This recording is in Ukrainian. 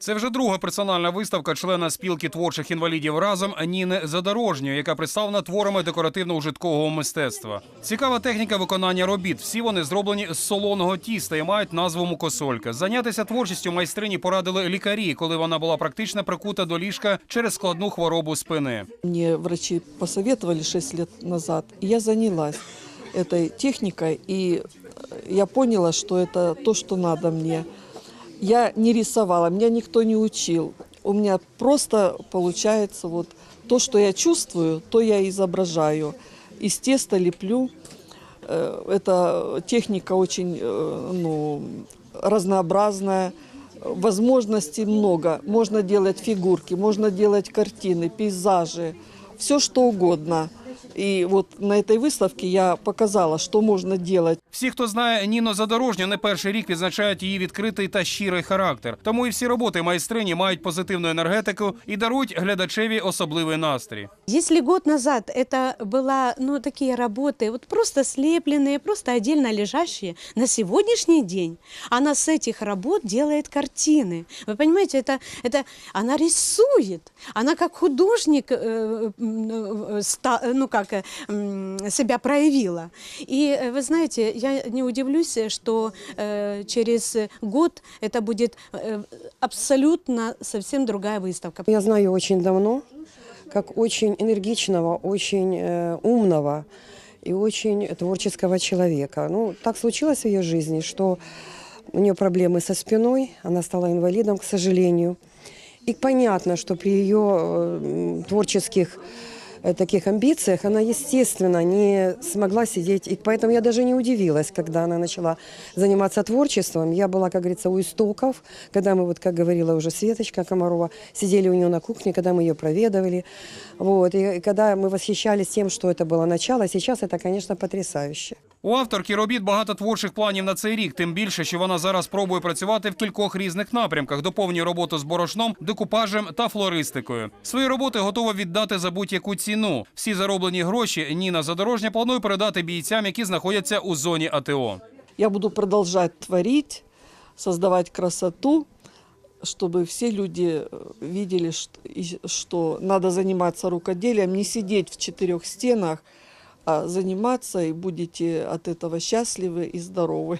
Це вже друга персональна виставка члена спілки творчих інвалідів разом Ніни Задорожньої, яка представлена творами декоративно-ужиткового мистецтва. Цікава техніка виконання робіт. Всі вони зроблені з солоного тіста і мають назву мукосолька. Зайнятися творчістю майстрині порадили лікарі, коли вона була практично прикута до ліжка через складну хворобу спини. Мне врачи посоветовали 6 лет назад, и я занялась этой техникой, и я поняла, что это то, что надо мне. Я не рисовала, меня никто не учил. У меня просто получается вот то, что я чувствую, то я изображаю. Из теста леплю. Э, Эта техника очень э, ну, разнообразная. Возможностей много. Можно делать фигурки, можно делать картины, пейзажи, все что угодно. И вот на этой выставке я показала, что можно делать. Всі, хто знає Ніну Задорожню, не перший рік відзначають її відкритий та щирий характер. Тому і всі роботи майстрині мають позитивну енергетику і дарують глядачеві особливий настрій. Если год назад это была, ну, такие работы, вот просто слепленные, просто отдельно лежащие, на сегодняшний день она с этих работ делает картины. Вы понимаете, это, это она рисует, она как художник, э, м, э, ста- ну, как, э, м, себя проявила. И э, вы знаете, я не удивлюсь, что э, через год это будет э, абсолютно совсем другая выставка. Я знаю ее очень давно, как очень энергичного, очень э, умного и очень творческого человека. Ну, так случилось в ее жизни, что у нее проблемы со спиной, она стала инвалидом, к сожалению. И понятно, что при ее э, м, творческих э, таких амбициях она, естественно, не смогла сидеть. И поэтому я даже не удивилась, когда она начала заниматься творчеством. Я была, как говорится, у истоков, когда мы, вот, как говорила уже Светочка Комарова, сидели у нее на кухне, когда мы ее проведывали. Вот, и, и когда мы восхищались тем, что это было начало, сейчас это, конечно, потрясающе. У авторки робіт багато творчих планів на цей рік, тим більше, що вона зараз пробує працювати в кількох різних напрямках, доповнює роботу з борошном, декупажем та флористикою. Свої роботи готова віддати за будь-яку ціну. Всі зароблені гроші Ніна Задорожня планує передати бійцям, які знаходяться у зоні АТО. Я буду продолжать творить, создавать красоту, чтобы все люди э, видели, что, и- что надо заниматься рукоделием, не сидеть в четырех стенах, а заниматься, и будете от этого счастливы и здоровы.